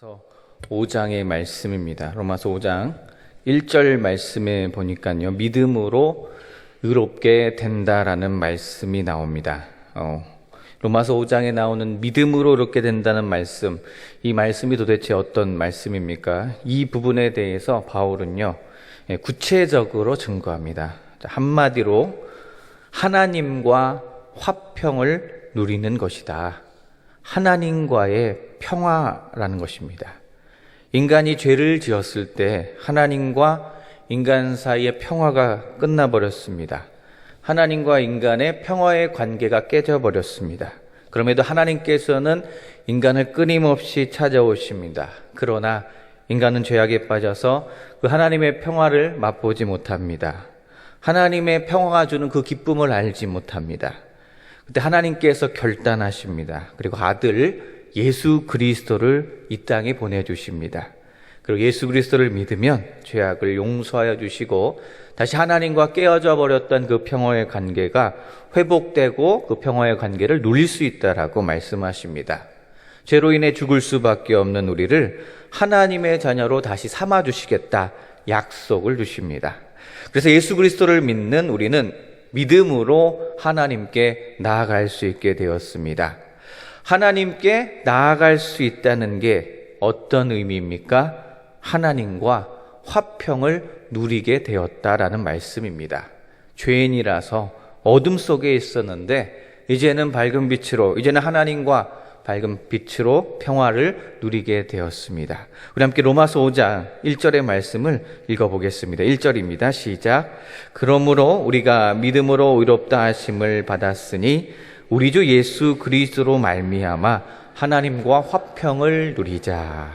로마서 5장의 말씀입니다. 로마서 5장 1절 말씀에 보니까요. 믿음으로 의롭게 된다라는 말씀이 나옵니다. 어, 로마서 5장에 나오는 믿음으로 의롭게 된다는 말씀. 이 말씀이 도대체 어떤 말씀입니까? 이 부분에 대해서 바울은요. 예, 구체적으로 증거합니다. 자, 한마디로 하나님과 화평을 누리는 것이다. 하나님과의 평화라는 것입니다. 인간이 죄를 지었을 때 하나님과 인간 사이의 평화가 끝나버렸습니다. 하나님과 인간의 평화의 관계가 깨져버렸습니다. 그럼에도 하나님께서는 인간을 끊임없이 찾아오십니다. 그러나 인간은 죄악에 빠져서 그 하나님의 평화를 맛보지 못합니다. 하나님의 평화가 주는 그 기쁨을 알지 못합니다. 그때 하나님께서 결단하십니다. 그리고 아들 예수 그리스도를 이 땅에 보내주십니다. 그리고 예수 그리스도를 믿으면 죄악을 용서하여 주시고 다시 하나님과 깨어져 버렸던 그 평화의 관계가 회복되고 그 평화의 관계를 누릴 수 있다라고 말씀하십니다. 죄로 인해 죽을 수밖에 없는 우리를 하나님의 자녀로 다시 삼아 주시겠다 약속을 주십니다. 그래서 예수 그리스도를 믿는 우리는 믿음으로 하나님께 나아갈 수 있게 되었습니다. 하나님께 나아갈 수 있다는 게 어떤 의미입니까? 하나님과 화평을 누리게 되었다라는 말씀입니다. 죄인이라서 어둠 속에 있었는데 이제는 밝은 빛으로 이제는 하나님과 밝은 빛으로 평화를 누리게 되었습니다. 우리 함께 로마서 5장 1절의 말씀을 읽어보겠습니다. 1절입니다. 시작. 그러므로 우리가 믿음으로 의롭다 하심을 받았으니 우리 주 예수 그리스도로 말미암아 하나님과 화평을 누리자.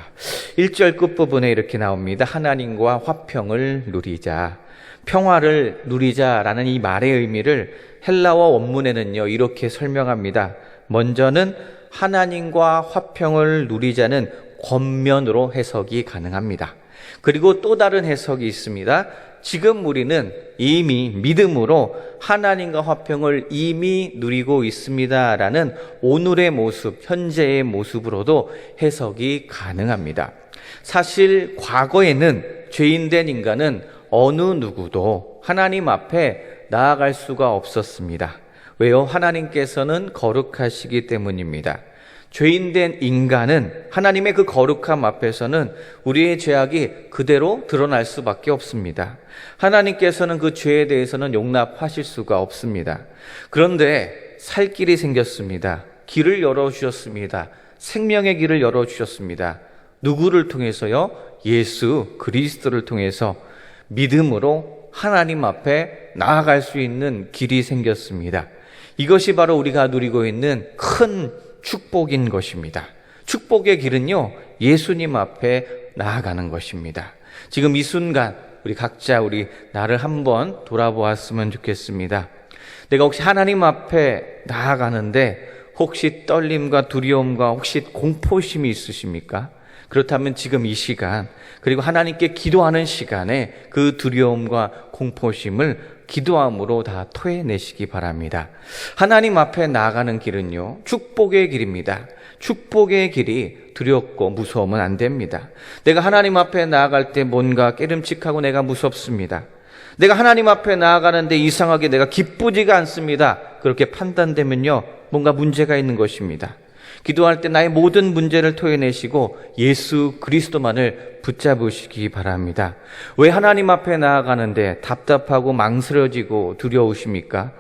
1절 끝부분에 이렇게 나옵니다. 하나님과 화평을 누리자. 평화를 누리자라는 이 말의 의미를 헬라어 원문에는요, 이렇게 설명합니다. 먼저는 하나님과 화평을 누리자는 권면으로 해석이 가능합니다. 그리고 또 다른 해석이 있습니다. 지금 우리는 이미 믿음으로 하나님과 화평을 이미 누리고 있습니다라는 오늘의 모습, 현재의 모습으로도 해석이 가능합니다. 사실 과거에는 죄인된 인간은 어느 누구도 하나님 앞에 나아갈 수가 없었습니다. 왜요? 하나님께서는 거룩하시기 때문입니다. 죄인된 인간은 하나님의 그 거룩함 앞에서는 우리의 죄악이 그대로 드러날 수밖에 없습니다. 하나님께서는 그 죄에 대해서는 용납하실 수가 없습니다. 그런데 살 길이 생겼습니다. 길을 열어주셨습니다. 생명의 길을 열어주셨습니다. 누구를 통해서요? 예수 그리스도를 통해서 믿음으로 하나님 앞에 나아갈 수 있는 길이 생겼습니다. 이것이 바로 우리가 누리고 있는 큰 축복인 것입니다. 축복의 길은요, 예수님 앞에 나아가는 것입니다. 지금 이 순간, 우리 각자 우리 나를 한번 돌아보았으면 좋겠습니다. 내가 혹시 하나님 앞에 나아가는데 혹시 떨림과 두려움과 혹시 공포심이 있으십니까? 그렇다면 지금 이 시간, 그리고 하나님께 기도하는 시간에 그 두려움과 공포심을 기도함으로 다 토해내시기 바랍니다. 하나님 앞에 나아가는 길은요, 축복의 길입니다. 축복의 길이 두렵고 무서우면 안 됩니다. 내가 하나님 앞에 나아갈 때 뭔가 깨름칙하고 내가 무섭습니다. 내가 하나님 앞에 나아가는데 이상하게 내가 기쁘지가 않습니다. 그렇게 판단되면요, 뭔가 문제가 있는 것입니다. 기도할 때 나의 모든 문제를 토해내시고 예수 그리스도만을 붙잡으시기 바랍니다. 왜 하나님 앞에 나아가는데 답답하고 망설여지고 두려우십니까?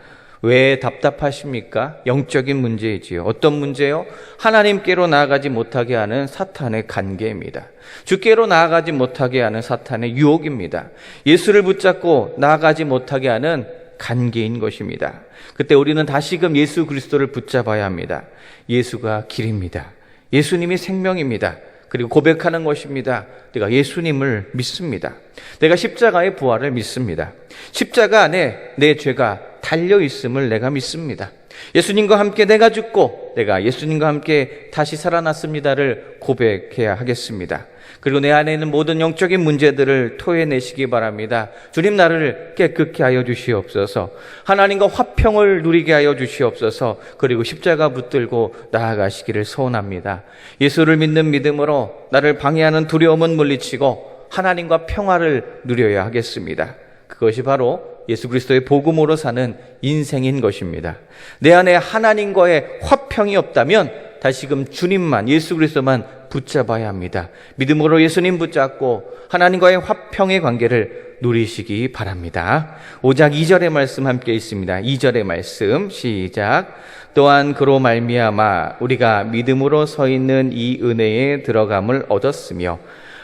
왜 답답하십니까? 영적인 문제이지요. 어떤 문제요? 하나님께로 나아가지 못하게 하는 사탄의 관계입니다. 주께로 나아가지 못하게 하는 사탄의 유혹입니다. 예수를 붙잡고 나아가지 못하게 하는 관계인 것입니다. 그때 우리는 다시금 예수 그리스도를 붙잡아야 합니다. 예수가 길입니다. 예수님이 생명입니다. 그리고 고백하는 것입니다. 내가 예수님을 믿습니다. 내가 십자가의 부활을 믿습니다. 십자가 안에 내 죄가 달려 있음을 내가 믿습니다. 예수님과 함께 내가 죽고 내가 예수님과 함께 다시 살아났습니다를 고백해야 하겠습니다. 그리고 내 안에 있는 모든 영적인 문제들을 토해내시기 바랍니다. 주님 나를 깨끗게 하여 주시옵소서. 하나님과 화평을 누리게 하여 주시옵소서. 그리고 십자가 붙들고 나아가시기를 소원합니다. 예수를 믿는 믿음으로 나를 방해하는 두려움은 물리치고 하나님과 평화를 누려야 하겠습니다. 그것이 바로 예수 그리스도의 복음으로 사는 인생인 것입니다. 내 안에 하나님과의 화평이 없다면 다시금 주님만 예수 그리스도만 붙잡아야 합니다. 믿음으로 예수님 붙잡고 하나님과의 화평의 관계를 누리시기 바랍니다. 5장 2절의 말씀 함께 있습니다. 2절의 말씀 시작. 또한 그로 말미암아 우리가 믿음으로 서 있는 이 은혜에 들어감을 얻었으며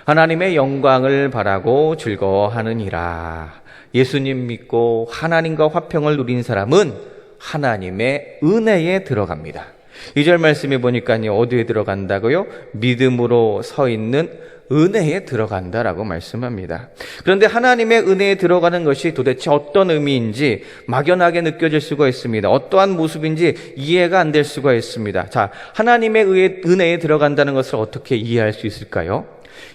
하나님의 영광을 바라고 즐거워하느니라. 예수님 믿고 하나님과 화평을 누린 사람은 하나님의 은혜에 들어갑니다. 이 절 말씀해 보니까요, 어디에 들어간다고요? 믿음으로 서 있는 은혜에 들어간다라고 말씀합니다. 그런데 하나님의 은혜에 들어가는 것이 도대체 어떤 의미인지 막연하게 느껴질 수가 있습니다. 어떠한 모습인지 이해가 안 될 수가 있습니다. 자, 하나님의 은혜에 들어간다는 것을 어떻게 이해할 수 있을까요?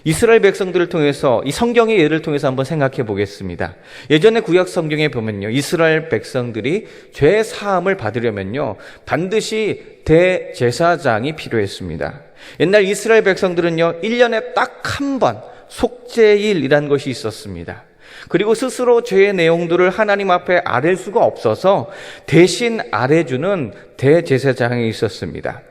이스라엘 백성들을 통해서 이 성경의 예를 통해서 한번 생각해 보겠습니다. 예전에 구약 성경에 보면요. 이스라엘 백성들이 죄 사함을 받으려면요. 반드시 대제사장이 필요했습니다. 옛날 이스라엘 백성들은요. 1년에 딱 한 번 속죄일이란 것이 있었습니다. 그리고 스스로 죄의 내용들을 하나님 앞에 아랠 수가 없어서 대신 아뢰주는 대제사장이 있었습니다.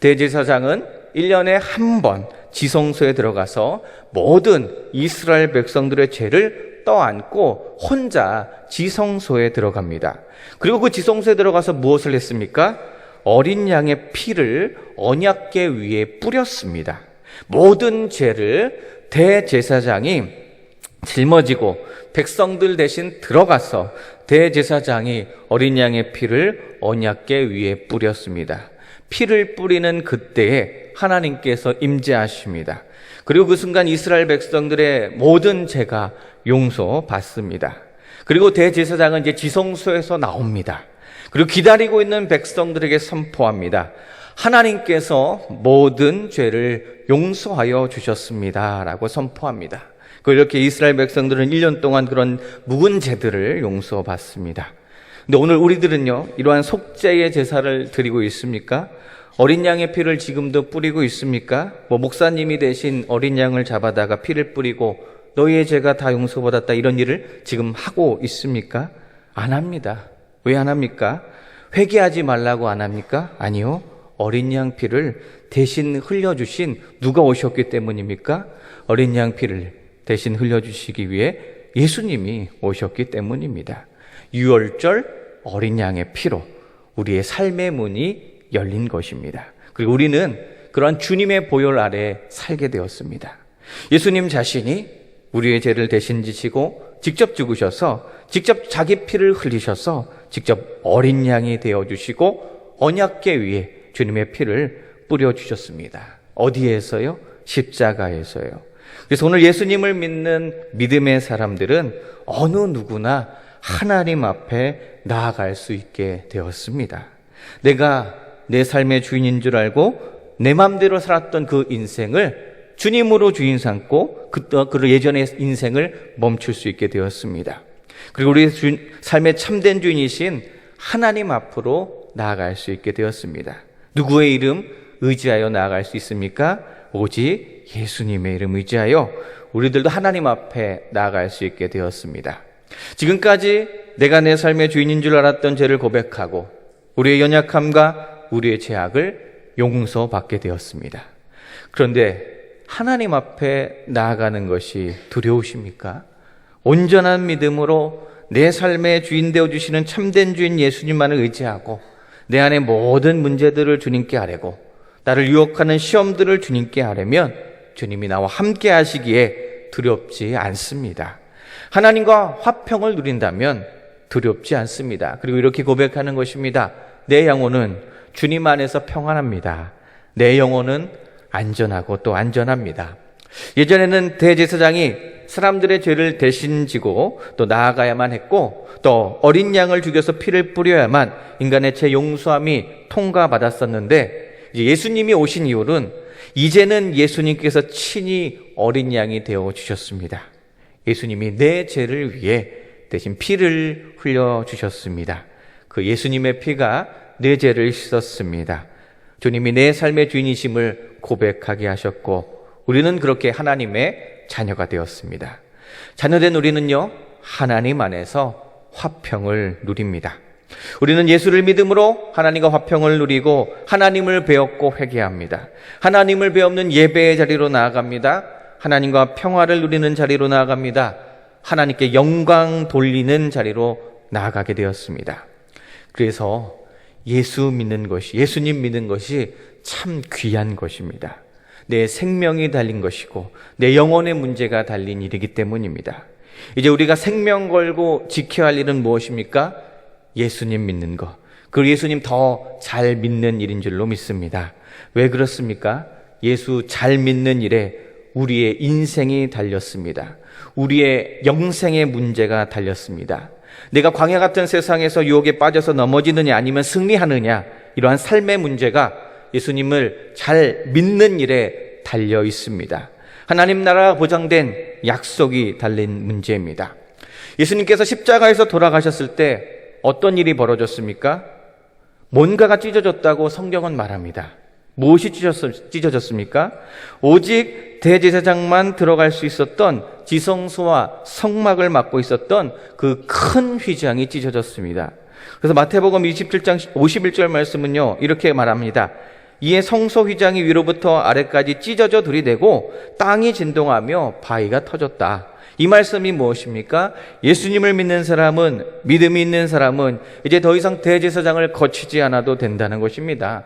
대제사장은 1년에 한 번 지성소에 들어가서 모든 이스라엘 백성들의 죄를 떠안고 혼자 지성소에 들어갑니다. 그리고 그 지성소에 들어가서 무엇을 했습니까? 어린 양의 피를 언약계 위에 뿌렸습니다. 모든 죄를 대제사장이 짊어지고 백성들 대신 들어가서 대제사장이 어린 양의 피를 언약계 위에 뿌렸습니다. 피를 뿌리는 그때에 하나님께서 임재하십니다. 그리고 그 순간 이스라엘 백성들의 모든 죄가 용서받습니다. 그리고 대제사장은 이제 지성소에서 나옵니다. 그리고 기다리고 있는 백성들에게 선포합니다. 하나님께서 모든 죄를 용서하여 주셨습니다. 라고 선포합니다. 그 이렇게 이스라엘 백성들은 1년 동안 그런 묵은 죄들을 용서받습니다. 근데 오늘 우리들은요, 이러한 속죄의 제사를 드리고 있습니까? 어린 양의 피를 지금도 뿌리고 있습니까? 뭐 목사님이 대신 어린 양을 잡아다가 피를 뿌리고 너희의 죄가 다 용서받았다 이런 일을 지금 하고 있습니까? 안 합니다. 왜 안 합니까? 회개하지 말라고 안 합니까? 아니요. 어린 양 피를 대신 흘려주신 누가 오셨기 때문입니까? 어린 양 피를 대신 흘려주시기 위해 예수님이 오셨기 때문입니다. 유월절 어린 양의 피로 우리의 삶의 문이 열린 것입니다. 그리고 우리는 그러한 주님의 보혈 아래 살게 되었습니다. 예수님 자신이 우리의 죄를 대신 지시고 직접 죽으셔서 직접 자기 피를 흘리셔서 직접 어린 양이 되어 주시고 언약계 위에 주님의 피를 뿌려 주셨습니다. 어디에서요? 십자가에서요. 그래서 오늘 예수님을 믿는 믿음의 사람들은 어느 누구나 하나님 앞에 나아갈 수 있게 되었습니다. 내가 내 삶의 주인인 줄 알고 내 마음대로 살았던 그 인생을 주님으로 주인 삼고 그, 그 예전의 인생을 멈출 수 있게 되었습니다. 그리고 우리 주, 삶의 참된 주인이신 하나님 앞으로 나아갈 수 있게 되었습니다. 누구의 이름 의지하여 나아갈 수 있습니까? 오직 예수님의 이름 의지하여 우리들도 하나님 앞에 나아갈 수 있게 되었습니다. 지금까지 내가 내 삶의 주인인 줄 알았던 죄를 고백하고 우리의 연약함과 우리의 죄악을 용서받게 되었습니다. 그런데 하나님 앞에 나아가는 것이 두려우십니까? 온전한 믿음으로 내 삶의 주인 되어 주시는 참된 주인 예수님만을 의지하고 내 안의 모든 문제들을 주님께 아뢰고 나를 유혹하는 시험들을 주님께 아뢰면 주님이 나와 함께 하시기에 두렵지 않습니다. 하나님과 화평을 누린다면 두렵지 않습니다. 그리고 이렇게 고백하는 것입니다. 내 영혼은 주님 안에서 평안합니다. 내 영혼은 안전하고 또 안전합니다. 예전에는 대제사장이 사람들의 죄를 대신 지고 또 나아가야만 했고 또 어린 양을 죽여서 피를 뿌려야만 인간의 죄 용서함이 통과받았었는데 예수님이 오신 이후는 이제는 예수님께서 친히 어린 양이 되어 주셨습니다. 예수님이 내 죄를 위해 대신 피를 흘려 주셨습니다. 그 예수님의 피가 내 죄를 씻었습니다. 주님이 내 삶의 주인이심을 고백하게 하셨고 우리는 그렇게 하나님의 자녀가 되었습니다. 자녀된 우리는요, 하나님 안에서 화평을 누립니다. 우리는 예수를 믿음으로 하나님과 화평을 누리고 하나님을 배웠고 회개합니다. 하나님을 배우는 예배의 자리로 나아갑니다. 하나님과 평화를 누리는 자리로 나아갑니다. 하나님께 영광 돌리는 자리로 나아가게 되었습니다. 그래서 예수 믿는 것이, 예수님 믿는 것이 참 귀한 것입니다. 내 생명이 달린 것이고, 내 영혼의 문제가 달린 일이기 때문입니다. 이제 우리가 생명 걸고 지켜야 할 일은 무엇입니까? 예수님 믿는 것. 그 예수님 더 잘 믿는 일인 줄로 믿습니다. 왜 그렇습니까? 예수 잘 믿는 일에 우리의 인생이 달렸습니다. 우리의 영생의 문제가 달렸습니다. 내가 광야 같은 세상에서 유혹에 빠져서 넘어지느냐 아니면 승리하느냐 이러한 삶의 문제가 예수님을 잘 믿는 일에 달려 있습니다. 하나님 나라 보장된 약속이 달린 문제입니다. 예수님께서 십자가에서 돌아가셨을 때 어떤 일이 벌어졌습니까? 뭔가가 찢어졌다고 성경은 말합니다. 무엇이 찢어졌, 습니까 오직 대제사장만 들어갈 수 있었던 지성소와 성막을 맡고 있었던 그 큰 휘장이 찢어졌습니다. 그래서 마태복음 27장 51절 말씀은요, 이렇게 말합니다. 이에 성소 휘장이 위로부터 아래까지 찢어져 들이대고 땅이 진동하며 바위가 터졌다. 이 말씀이 무엇입니까? 예수님을 믿는 사람은, 믿음이 있는 사람은 이제 더 이상 대제사장을 거치지 않아도 된다는 것입니다.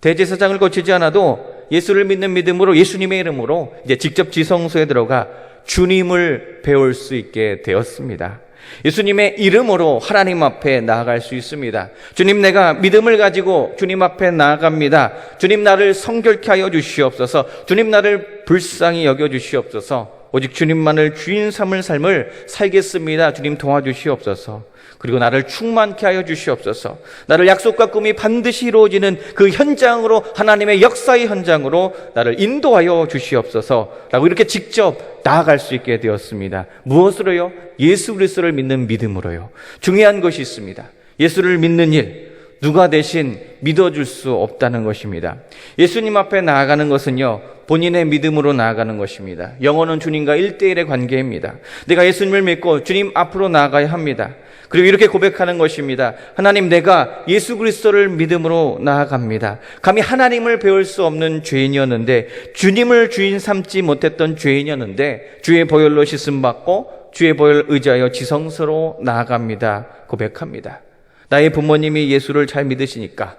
대제사장을 거치지 않아도 예수를 믿는 믿음으로 예수님의 이름으로 이제 직접 지성소에 들어가 주님을 배울 수 있게 되었습니다. 예수님의 이름으로 하나님 앞에 나아갈 수 있습니다. 주님 내가 믿음을 가지고 주님 앞에 나아갑니다. 주님 나를 성결케 하여 주시옵소서. 주님 나를 불쌍히 여겨 주시옵소서. 오직 주님만을 주인 삼을 삶을 살겠습니다. 주님 도와주시옵소서. 그리고 나를 충만케 하여 주시옵소서. 나를 약속과 꿈이 반드시 이루어지는 그 현장으로 하나님의 역사의 현장으로 나를 인도하여 주시옵소서. 라고 이렇게 직접 나아갈 수 있게 되었습니다. 무엇으로요? 예수 그리스도를 믿는 믿음으로요. 중요한 것이 있습니다. 예수를 믿는 일. 누가 대신 믿어줄 수 없다는 것입니다. 예수님 앞에 나아가는 것은요, 본인의 믿음으로 나아가는 것입니다. 영혼은 주님과 일대일의 관계입니다. 내가 예수님을 믿고 주님 앞으로 나아가야 합니다. 그리고 이렇게 고백하는 것입니다. 하나님, 내가 예수 그리스도를 믿음으로 나아갑니다. 감히 하나님을 배울 수 없는 죄인이었는데, 주님을 주인 삼지 못했던 죄인이었는데, 주의 보혈로 씻음 받고, 주의 보혈 의지하여 지성스로 나아갑니다. 고백합니다. 나의 부모님이 예수를 잘 믿으시니까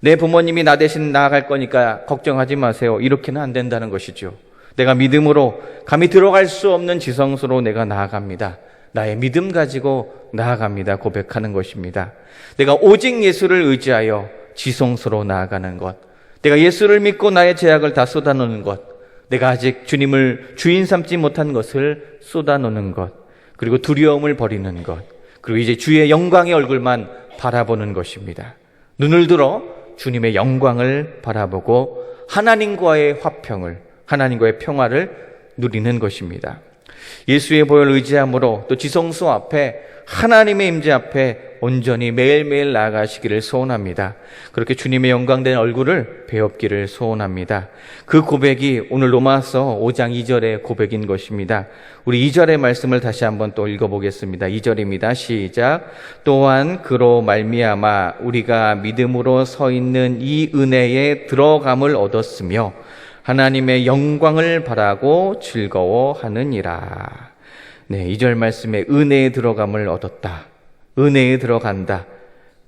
내 부모님이 나 대신 나아갈 거니까 걱정하지 마세요. 이렇게는 안 된다는 것이죠. 내가 믿음으로 감히 들어갈 수 없는 지성소로 내가 나아갑니다. 나의 믿음 가지고 나아갑니다. 고백하는 것입니다. 내가 오직 예수를 의지하여 지성소로 나아가는 것. 내가 예수를 믿고 나의 제약을 다 쏟아놓는 것. 내가 아직 주님을 주인 삼지 못한 것을 쏟아놓는 것. 그리고 두려움을 버리는 것. 그리고 이제 주의 영광의 얼굴만 바라보는 것입니다. 눈을 들어 주님의 영광을 바라보고 하나님과의 화평을, 하나님과의 평화를 누리는 것입니다. 예수의 보혈 의지함으로 또 지성소 앞에 하나님의 임재 앞에 온전히 매일매일 나아가시기를 소원합니다. 그렇게 주님의 영광된 얼굴을 배웠기를 소원합니다. 그 고백이 오늘 로마서 5장 2절의 고백인 것입니다. 우리 2절의 말씀을 다시 한번 또 읽어보겠습니다. 2절입니다. 시작. 또한 그로 말미암아 우리가 믿음으로 서 있는 이 은혜에 들어감을 얻었으며 하나님의 영광을 바라고 즐거워하느니라. 네, 2절 말씀에 은혜에 들어감을 얻었다. 은혜에 들어간다.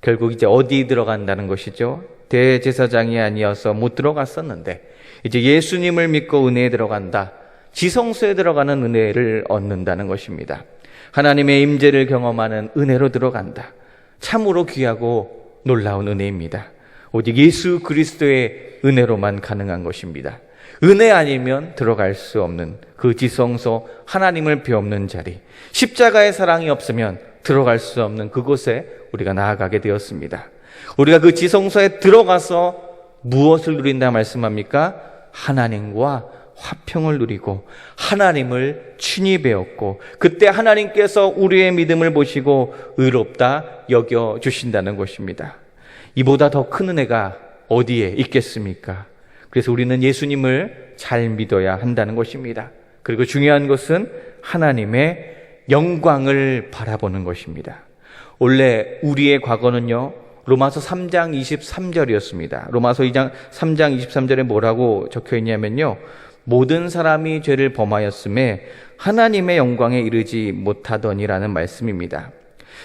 결국 이제 어디 들어간다는 것이죠? 대제사장이 아니어서 못 들어갔었는데, 이제 예수님을 믿고 은혜에 들어간다. 지성소에 들어가는 은혜를 얻는다는 것입니다. 하나님의 임재를 경험하는 은혜로 들어간다. 참으로 귀하고 놀라운 은혜입니다. 오직 예수 그리스도의 은혜로만 가능한 것입니다. 은혜 아니면 들어갈 수 없는 그 지성소 하나님을 배없는 자리 십자가의 사랑이 없으면 들어갈 수 없는 그곳에 우리가 나아가게 되었습니다. 우리가 그 지성소에 들어가서 무엇을 누린다 말씀합니까? 하나님과 화평을 누리고 하나님을 친히 배웠고 그때 하나님께서 우리의 믿음을 보시고 의롭다 여겨 주신다는 것입니다. 이보다 더 큰 은혜가 어디에 있겠습니까? 그래서 우리는 예수님을 잘 믿어야 한다는 것입니다. 그리고 중요한 것은 하나님의 영광을 바라보는 것입니다. 원래 우리의 과거는요, 로마서 3장 23절이었습니다. 로마서 2장 3장 23절에 뭐라고 적혀 있냐면요. 모든 사람이 죄를 범하였음에 하나님의 영광에 이르지 못하더니라는 말씀입니다.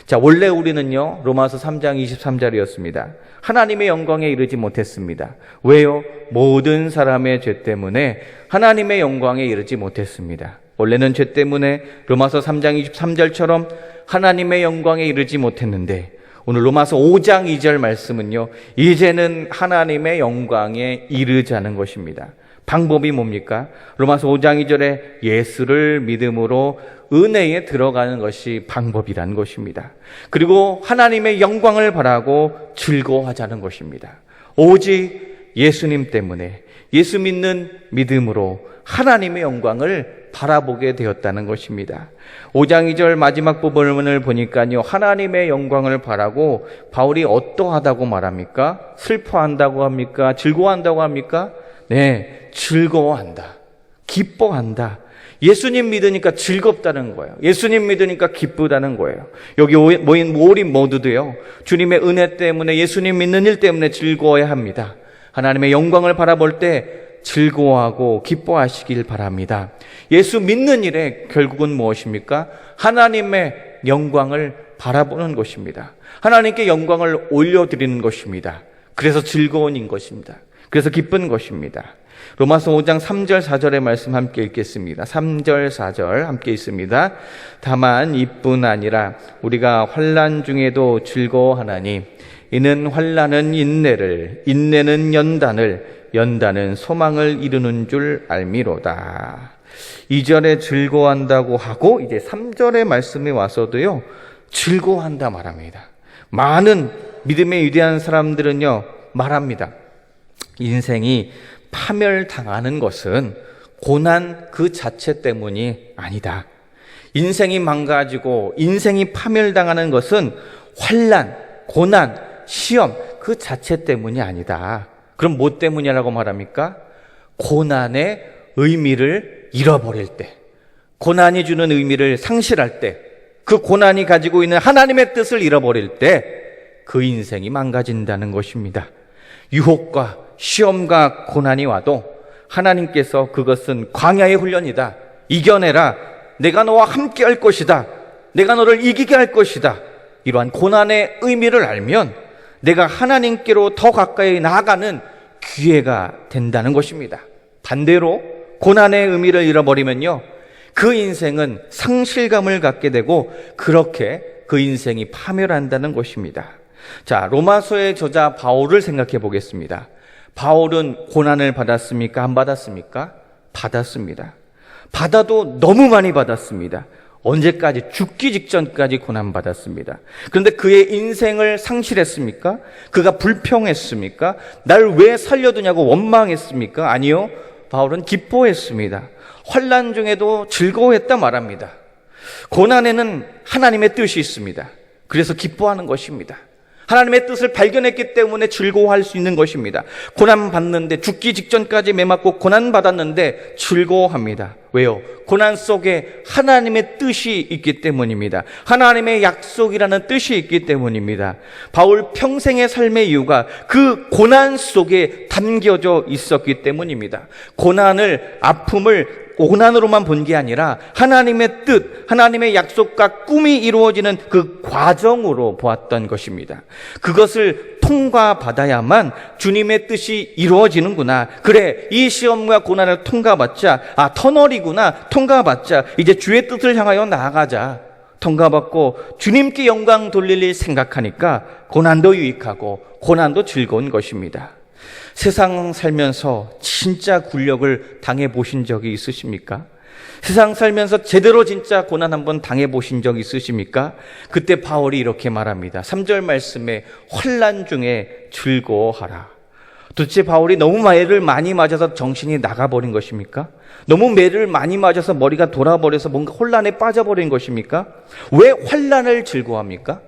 자, 원래 우리는요, 로마서 3장 23절이었습니다. 하나님의 영광에 이르지 못했습니다. 왜요? 모든 사람의 죄 때문에 하나님의 영광에 이르지 못했습니다. 원래는 죄 때문에 로마서 3장 23절처럼 하나님의 영광에 이르지 못했는데, 오늘 로마서 5장 2절 말씀은요, 이제는 하나님의 영광에 이르자는 것입니다. 방법이 뭡니까? 로마서 5장 2절에 예수를 믿음으로 은혜에 들어가는 것이 방법이라는 것입니다. 그리고 하나님의 영광을 바라고 즐거워하자는 것입니다. 오직 예수님 때문에 예수 믿는 믿음으로 하나님의 영광을 바라보게 되었다는 것입니다. 5장 2절 마지막 부분을 보니까요. 하나님의 영광을 바라고 바울이 어떠하다고 말합니까? 슬퍼한다고 합니까? 즐거워한다고 합니까? 네, 즐거워한다. 기뻐한다. 예수님 믿으니까 즐겁다는 거예요. 예수님 믿으니까 기쁘다는 거예요. 여기 모인 모임 모두도요. 주님의 은혜 때문에 예수님 믿는 일 때문에 즐거워야 합니다. 하나님의 영광을 바라볼 때 즐거워하고 기뻐하시길 바랍니다. 예수 믿는 일에 결국은 무엇입니까? 하나님의 영광을 바라보는 것입니다. 하나님께 영광을 올려드리는 것입니다. 그래서 즐거운 인 것입니다. 그래서 기쁜 것입니다. 로마서 5장 3절 4절의 말씀 함께 읽겠습니다. 3절 4절 함께 있습니다. 다만 이뿐 아니라 우리가 환난 중에도 즐거워하나니 이는 환난은 인내를 인내는 연단을 연단은 소망을 이루는 줄 알미로다. 2절에 즐거워한다고 하고 이제 3절의 말씀에 와서도요. 즐거워한다 말합니다. 많은 믿음의 위대한 사람들은요. 말합니다. 인생이 파멸당하는 것은 고난 그 자체 때문이 아니다. 인생이 망가지고 인생이 파멸당하는 것은 환란, 고난, 시험 그 자체 때문이 아니다. 그럼 뭐 때문이라고 말합니까? 고난의 의미를 잃어버릴 때, 고난이 주는 의미를 상실할 때, 그 고난이 가지고 있는 하나님의 뜻을 잃어버릴 때 그 인생이 망가진다는 것입니다. 유혹과 시험과 고난이 와도 하나님께서 그것은 광야의 훈련이다. 이겨내라. 내가 너와 함께 할 것이다. 내가 너를 이기게 할 것이다. 이러한 고난의 의미를 알면 내가 하나님께로 더 가까이 나아가는 기회가 된다는 것입니다. 반대로 고난의 의미를 잃어버리면요. 그 인생은 상실감을 갖게 되고 그렇게 그 인생이 파멸한다는 것입니다. 자, 로마서의 저자 바울을 생각해 보겠습니다. 바울은 고난을 받았습니까? 안 받았습니까? 받았습니다. 받아도 너무 많이 받았습니다. 언제까지? 죽기 직전까지 고난 받았습니다. 그런데 그의 인생을 상실했습니까? 그가 불평했습니까? 날 왜 살려두냐고 원망했습니까? 아니요. 바울은 기뻐했습니다. 환란 중에도 즐거워했다 말합니다. 고난에는 하나님의 뜻이 있습니다. 그래서 기뻐하는 것입니다. 하나님의 뜻을 발견했기 때문에 즐거워할 수 있는 것입니다. 고난 받는데 죽기 직전까지 매맞고 고난 받았는데 즐거워합니다. 왜요? 고난 속에 하나님의 뜻이 있기 때문입니다. 하나님의 약속이라는 뜻이 있기 때문입니다. 바울 평생의 삶의 이유가 그 고난 속에 담겨져 있었기 때문입니다. 고난을 아픔을 고난으로만 본 게 아니라 하나님의 뜻, 하나님의 약속과 꿈이 이루어지는 그 과정으로 보았던 것입니다. 그것을 통과받아야만 주님의 뜻이 이루어지는구나. 그래, 이 시험과 고난을 통과받자. 아, 터널이구나. 통과받자. 이제 주의 뜻을 향하여 나아가자. 통과받고 주님께 영광 돌릴 일 생각하니까 고난도 유익하고 고난도 즐거운 것입니다. 세상 살면서 진짜 굴욕을 당해 보신 적이 있으십니까? 세상 살면서 제대로 진짜 고난 한번 당해 보신 적 있으십니까? 그때 바울이 이렇게 말합니다. 3절 말씀에 환란 중에 즐거워하라. 도대체 바울이 너무 매를 많이 맞아서 정신이 나가버린 것입니까? 너무 매를 많이 맞아서 머리가 돌아버려서 뭔가 혼란에 빠져버린 것입니까? 왜 환란을 즐거워합니까?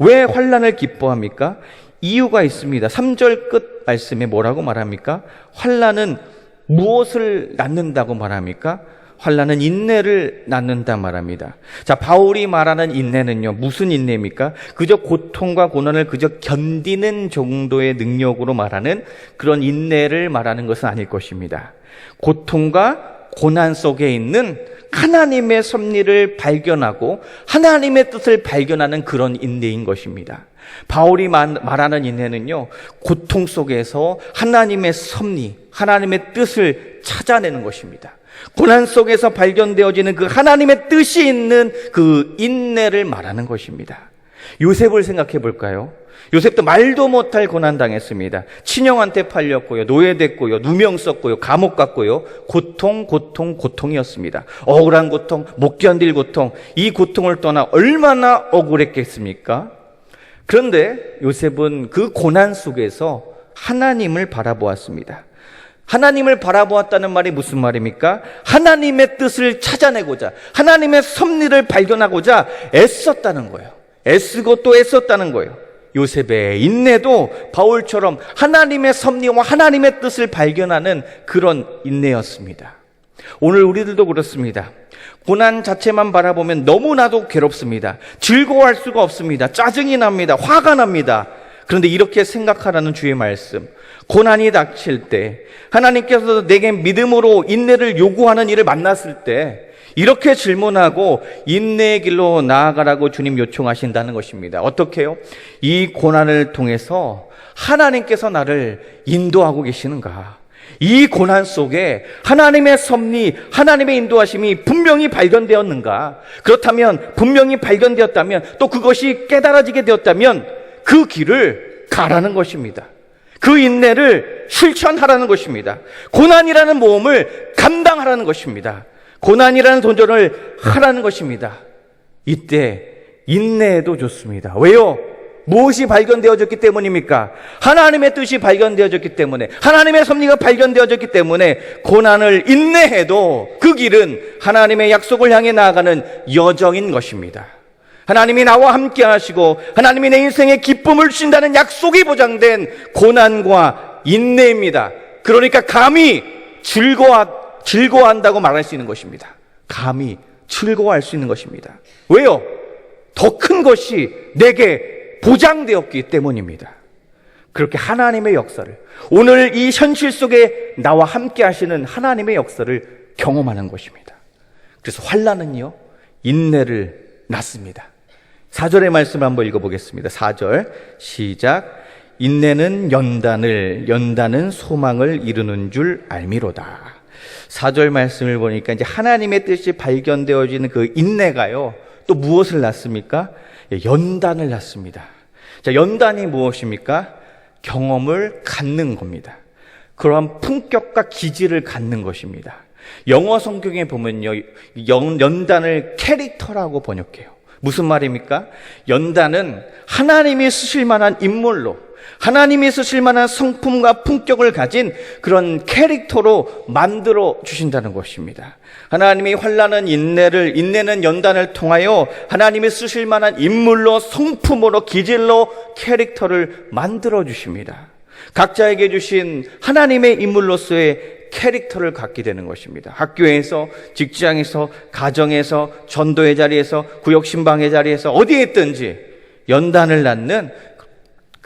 왜 환란을 기뻐합니까? 이유가 있습니다. 3절 끝 말씀에 뭐라고 말합니까? 환란은 무엇을 낳는다고 말합니까? 환란은 인내를 낳는다 말합니다. 자, 바울이 말하는 인내는요, 무슨 인내입니까? 그저 고통과 고난을 그저 견디는 정도의 능력으로 말하는 그런 인내를 말하는 것은 아닐 것입니다. 고통과 고난 속에 있는 하나님의 섭리를 발견하고 하나님의 뜻을 발견하는 그런 인내인 것입니다. 바울이 말하는 인내는요, 고통 속에서 하나님의 섭리, 하나님의 뜻을 찾아내는 것입니다. 고난 속에서 발견되어지는 그 하나님의 뜻이 있는 그 인내를 말하는 것입니다. 요셉을 생각해 볼까요? 요셉도 말도 못할 고난 당했습니다. 친형한테 팔렸고요. 노예됐고요. 누명 썼고요. 감옥 갔고요. 고통, 고통, 고통이었습니다. 억울한 고통, 못 견딜 고통. 이 고통을 떠나 얼마나 억울했겠습니까? 그런데 요셉은 그 고난 속에서 하나님을 바라보았습니다. 하나님을 바라보았다는 말이 무슨 말입니까? 하나님의 뜻을 찾아내고자, 하나님의 섭리를 발견하고자 애썼다는 거예요. 애쓰고 또 애썼다는 거예요. 요셉의 인내도 바울처럼 하나님의 섭리와 하나님의 뜻을 발견하는 그런 인내였습니다. 오늘 우리들도 그렇습니다. 고난 자체만 바라보면 너무나도 괴롭습니다. 즐거워할 수가 없습니다. 짜증이 납니다. 화가 납니다. 그런데 이렇게 생각하라는 주의 말씀. 고난이 닥칠 때, 하나님께서 내게 믿음으로 인내를 요구하는 일을 만났을 때, 이렇게 질문하고 인내의 길로 나아가라고 주님 요청하신다는 것입니다. 어떻게요? 이 고난을 통해서 하나님께서 나를 인도하고 계시는가? 이 고난 속에 하나님의 섭리, 하나님의 인도하심이 분명히 발견되었는가? 그렇다면, 분명히 발견되었다면, 또 그것이 깨달아지게 되었다면, 그 길을 가라는 것입니다. 그 인내를 실천하라는 것입니다. 고난이라는 모험을 감당하라는 것입니다. 고난이라는 도전을 하라는 것입니다. 이때 인내도 좋습니다. 왜요? 무엇이 발견되어졌기 때문입니까? 하나님의 뜻이 발견되어졌기 때문에, 하나님의 섭리가 발견되어졌기 때문에, 고난을 인내해도 그 길은 하나님의 약속을 향해 나아가는 여정인 것입니다. 하나님이 나와 함께 하시고, 하나님이 내 인생에 기쁨을 주신다는 약속이 보장된 고난과 인내입니다. 그러니까 감히 즐거워, 즐거워한다고 말할 수 있는 것입니다. 감히 즐거워할 수 있는 것입니다. 왜요? 더 큰 것이 내게 보장되었기 때문입니다. 그렇게 하나님의 역사를, 오늘 이 현실 속에 나와 함께 하시는 하나님의 역사를 경험하는 것입니다. 그래서 환란은요, 인내를 낳습니다. 4절의 말씀을 한번 읽어보겠습니다. 4절, 시작. 인내는 연단을, 연단은 소망을 이루는 줄 알미로다. 4절 말씀을 보니까 이제 하나님의 뜻이 발견되어지는 그 인내가요, 또 무엇을 낳습니까? 예, 연단을 낳습니다. 자, 연단이 무엇입니까? 경험을 갖는 겁니다. 그러한 품격과 기질을 갖는 것입니다. 영어 성경에 보면요, 연, 연단을 캐릭터라고 번역해요. 무슨 말입니까? 연단은 하나님이 쓰실 만한 인물로 하나님이 쓰실 만한 성품과 품격을 가진 그런 캐릭터로 만들어 주신다는 것입니다. 하나님이 환란은 인내를 인내는 연단을 통하여 하나님이 쓰실 만한 인물로 성품으로 기질로 캐릭터를 만들어 주십니다. 각자에게 주신 하나님의 인물로서의 캐릭터를 갖게 되는 것입니다. 학교에서, 직장에서, 가정에서, 전도의 자리에서, 구역 신방의 자리에서 어디에 있든지 연단을 낳는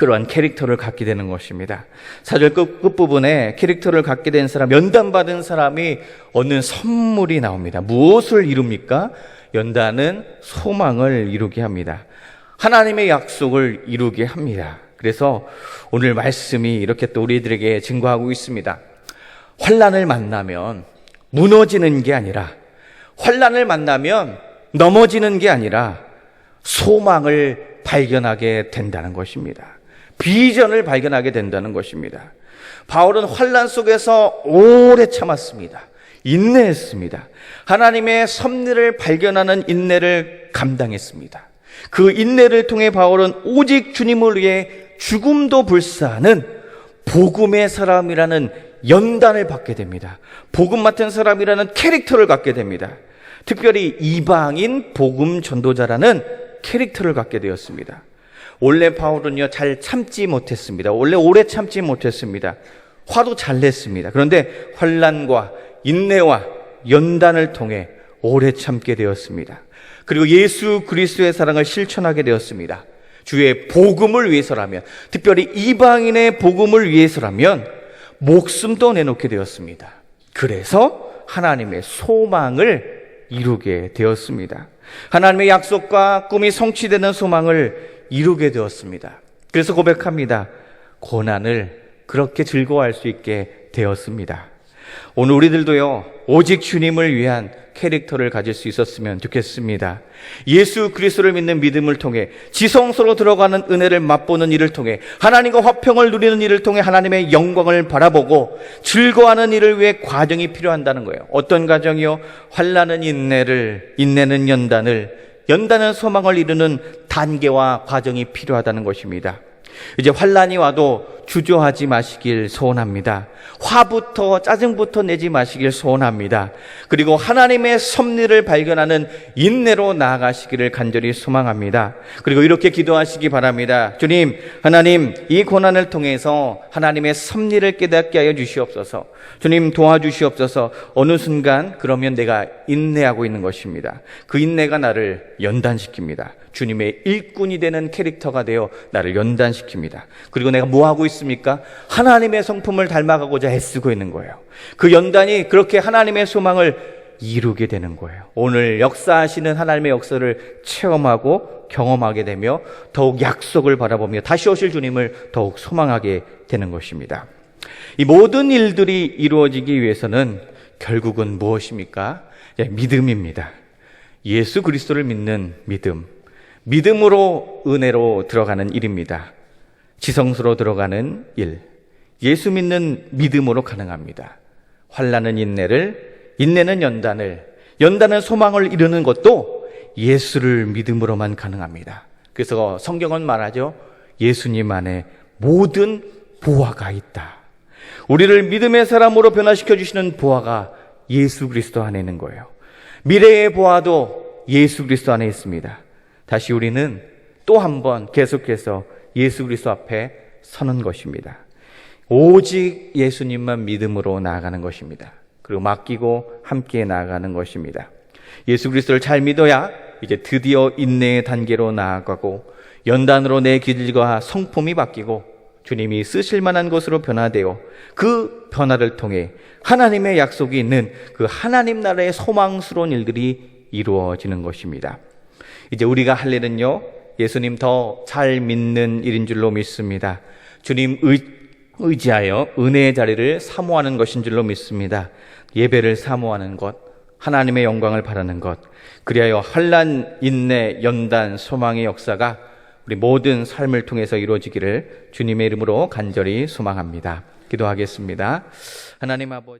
그러한 캐릭터를 갖게 되는 것입니다. 사절 끝, 끝부분에 캐릭터를 갖게 된 사람, 연단받은 사람이 얻는 선물이 나옵니다. 무엇을 이룹니까? 연단은 소망을 이루게 합니다. 하나님의 약속을 이루게 합니다. 그래서 오늘 말씀이 이렇게 또 우리들에게 증거하고 있습니다. 환란을 만나면 무너지는 게 아니라 환란을 만나면 넘어지는 게 아니라 소망을 발견하게 된다는 것입니다. 비전을 발견하게 된다는 것입니다. 바울은 환란 속에서 오래 참았습니다. 인내했습니다. 하나님의 섭리를 발견하는 인내를 감당했습니다. 그 인내를 통해 바울은 오직 주님을 위해 죽음도 불사하는 복음의 사람이라는 연단을 받게 됩니다. 복음 맡은 사람이라는 캐릭터를 갖게 됩니다. 특별히 이방인 복음 전도자라는 캐릭터를 갖게 되었습니다. 원래 바울은요, 잘 참지 못했습니다. 원래 오래 참지 못했습니다. 화도 잘 냈습니다. 그런데 환란과 인내와 연단을 통해 오래 참게 되었습니다. 그리고 예수 그리스도의 사랑을 실천하게 되었습니다. 주의 복음을 위해서라면, 특별히 이방인의 복음을 위해서라면 목숨도 내놓게 되었습니다. 그래서 하나님의 소망을 이루게 되었습니다. 하나님의 약속과 꿈이 성취되는 소망을 이루게 되었습니다. 그래서 고백합니다. 고난을 그렇게 즐거워할 수 있게 되었습니다. 오늘 우리들도요, 오직 주님을 위한 캐릭터를 가질 수 있었으면 좋겠습니다. 예수 그리스도를 믿는 믿음을 통해 지성소로 들어가는 은혜를 맛보는 일을 통해 하나님과 화평을 누리는 일을 통해 하나님의 영광을 바라보고 즐거워하는 일을 위해 과정이 필요한다는 거예요. 어떤 과정이요? 환란은 인내를, 인내는 연단을, 연단은 소망을 이루는 단계와 과정이 필요하다는 것입니다. 이제 환란이 와도 주저하지 마시길 소원합니다. 화부터 짜증부터 내지 마시길 소원합니다. 그리고 하나님의 섭리를 발견하는 인내로 나아가시기를 간절히 소망합니다. 그리고 이렇게 기도하시기 바랍니다. 주님, 하나님, 이 고난을 통해서 하나님의 섭리를 깨닫게 하여 주시옵소서. 주님 도와주시옵소서. 어느 순간 그러면 내가 인내하고 있는 것입니다. 그 인내가 나를 연단시킵니다. 주님의 일꾼이 되는 캐릭터가 되어 나를 연단시킵니다. 그리고 내가 뭐 하고 있습니까? 하나님의 성품을 닮아가고자 애쓰고 있는 거예요. 그 연단이 그렇게 하나님의 소망을 이루게 되는 거예요. 오늘 역사하시는 하나님의 역사를 체험하고 경험하게 되며 더욱 약속을 바라보며 다시 오실 주님을 더욱 소망하게 되는 것입니다. 이 모든 일들이 이루어지기 위해서는 결국은 무엇입니까? 예, 믿음입니다. 예수 그리스도를 믿는 믿음. 믿음으로 은혜로 들어가는 일입니다. 지성소로 들어가는 일. 예수 믿는 믿음으로 가능합니다. 환란은 인내를, 인내는 연단을, 연단은 소망을 이루는 것도 예수를 믿음으로만 가능합니다. 그래서 성경은 말하죠. 예수님 안에 모든 보화가 있다. 우리를 믿음의 사람으로 변화시켜 주시는 보화가 예수 그리스도 안에 있는 거예요. 미래의 보화도 예수 그리스도 안에 있습니다. 다시 우리는 또 한 번 계속해서 예수 그리스도 앞에 서는 것입니다. 오직 예수님만 믿음으로 나아가는 것입니다. 그리고 맡기고 함께 나아가는 것입니다. 예수 그리스도를 잘 믿어야 이제 드디어 인내의 단계로 나아가고 연단으로 내 길과 성품이 바뀌고 주님이 쓰실 만한 것으로 변화되어 그 변화를 통해 하나님의 약속이 있는 그 하나님 나라의 소망스러운 일들이 이루어지는 것입니다. 이제 우리가 할 일은요, 예수님 더 잘 믿는 일인 줄로 믿습니다. 주님 의, 의지하여 은혜의 자리를 사모하는 것인 줄로 믿습니다. 예배를 사모하는 것, 하나님의 영광을 바라는 것, 그리하여 한란, 인내, 연단, 소망의 역사가 우리 모든 삶을 통해서 이루어지기를 주님의 이름으로 간절히 소망합니다. 기도하겠습니다. 하나님 아버지.